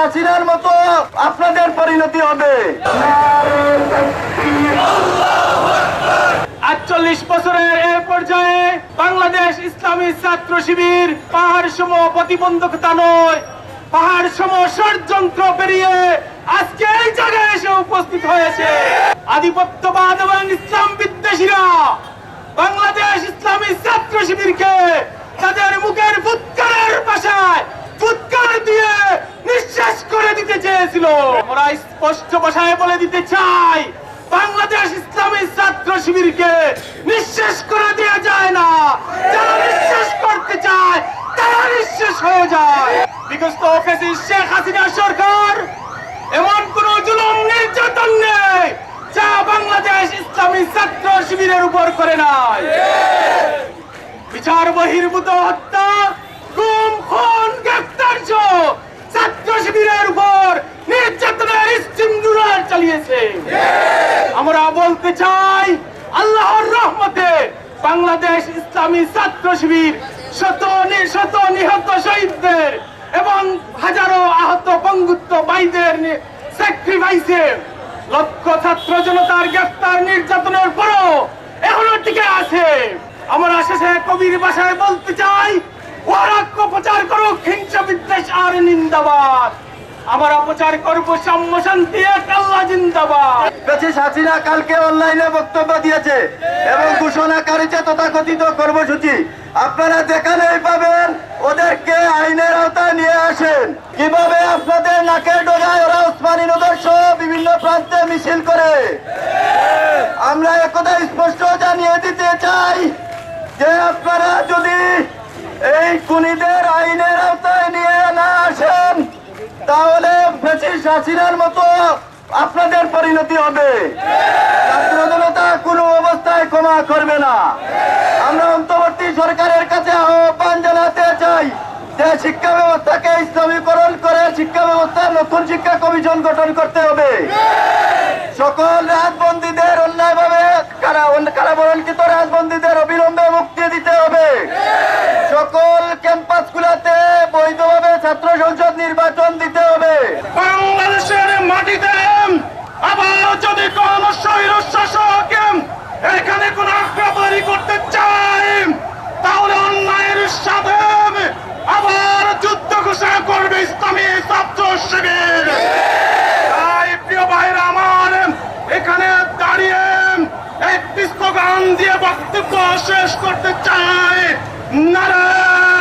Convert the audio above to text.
হাসিনার মতো আপনাদের পরিণতি হবে। আটচল্লিষ বছরের এ পর্যায়ে বাংলাদেশ ইসলামী ছাত্র শিবির পাহাড় সম প্রতিবন্ধকতা নয়। পাহাড় সম ষড়যন্ত্র পেরিয়ে আজকে এই জায়গায় এসে উপস্থিত হয়েছে। আধিপত্যবাদ এবং ইসলাম বিদ্বেষীরা বাংলাদেশ ইসলামী ছাত্র শিবিরকে তাদের মুখের ফুৎকারের ভাষায় ফুৎকার দিয়ে নিঃশ্বাস করে চেয়েছিল আমরা স্পষ্ট ভাষায় বলে দিতে চাই বাংলাদেশ ইসলামী ছাত্র শিবিরকে নিঃশেষ করে দেওয়া যায় না। যারা নিঃশেষ করতে চায়, তারা নিঃশেষ হয়ে যায়। শেখ হাসিনা সরকার এমন কোন জুলুম, নির্যাতন নেই যা বাংলাদেশ ইসলামী ছাত্র শিবিরের উপর করে নাই। বিচার বহির্ভূত হত্যা, গুম, খুন গ্রেফতার সহ ছাত্র শিবিরের উপর নির্যাতনের স্টিমুলার চালিয়েছে বলতে চাই আল্লাহর রহমতে বাংলাদেশ ইসলামী ছাত্র শিবির শত শত নিহত শহীদদের এবং হাজারো আহত পঙ্গুত্ব ভাইদের স্যাক্রিফাইসে লক্ষ ছাত্র জনতার গ্রেফতার নির্যাতনের পরও এখনও টিকে আছে। আমরা শেষে কবির ভাষায় বলতে চাই ওয়ারাক্য প্রচার করুক হিংসা বিদ্বেষ আর নিন্দাবাদ। আমরা প্রচার করব সাম্য শান্তি আল্লাহ জিন্দাবাদ। ব্যাচিস হাসিনা কালকে অনলাইনে বক্তব্য দিয়েছে এবং ঘোষণা করেছে তথাকথিত কর্মসূচি। আপনারা যেখানেই পাবেন, ওদেরকে আইনের আওতায় নিয়ে আসেন। কীভাবে আপনাদের নাকের ডোগায় ওরা ওসমানী নদর সহ বিভিন্ন প্রান্তে মিছিল করে? আমরা একথা স্পষ্ট জানিয়ে দিতে চাই যে আপনারা যদি এই খুনিদের আইনের আওতায় নিয়ে না আসেন তাহলে ব্রিটিশ হাসিনার মতো আপনাদের পরিণতি হবে। ছাত্র জনতা কোনো অবস্থায় ক্ষমা করবে না। আমরা অন্তর্বর্তী সরকারের কাছে আহ্বান জানাতে চাই যে শিক্ষা ব্যবস্থাকে ইসলামীকরণ করে শিক্ষা ব্যবস্থার নতুন শিক্ষা কমিশন গঠন করতে হবে। সকল রাজবন্দীদের অন্যায়ভাবে কারা কারাবরণকৃত রাজবন্দীদের অবিলম্বে মুক্তি দিতে হবে। সকল ক্যাম্পাস গুলাতে বৈধভাবে ছাত্র সংসদ নির্বাচন দিতে হবে। বক্তব্য শেষ করতে চায় নারায়ণ!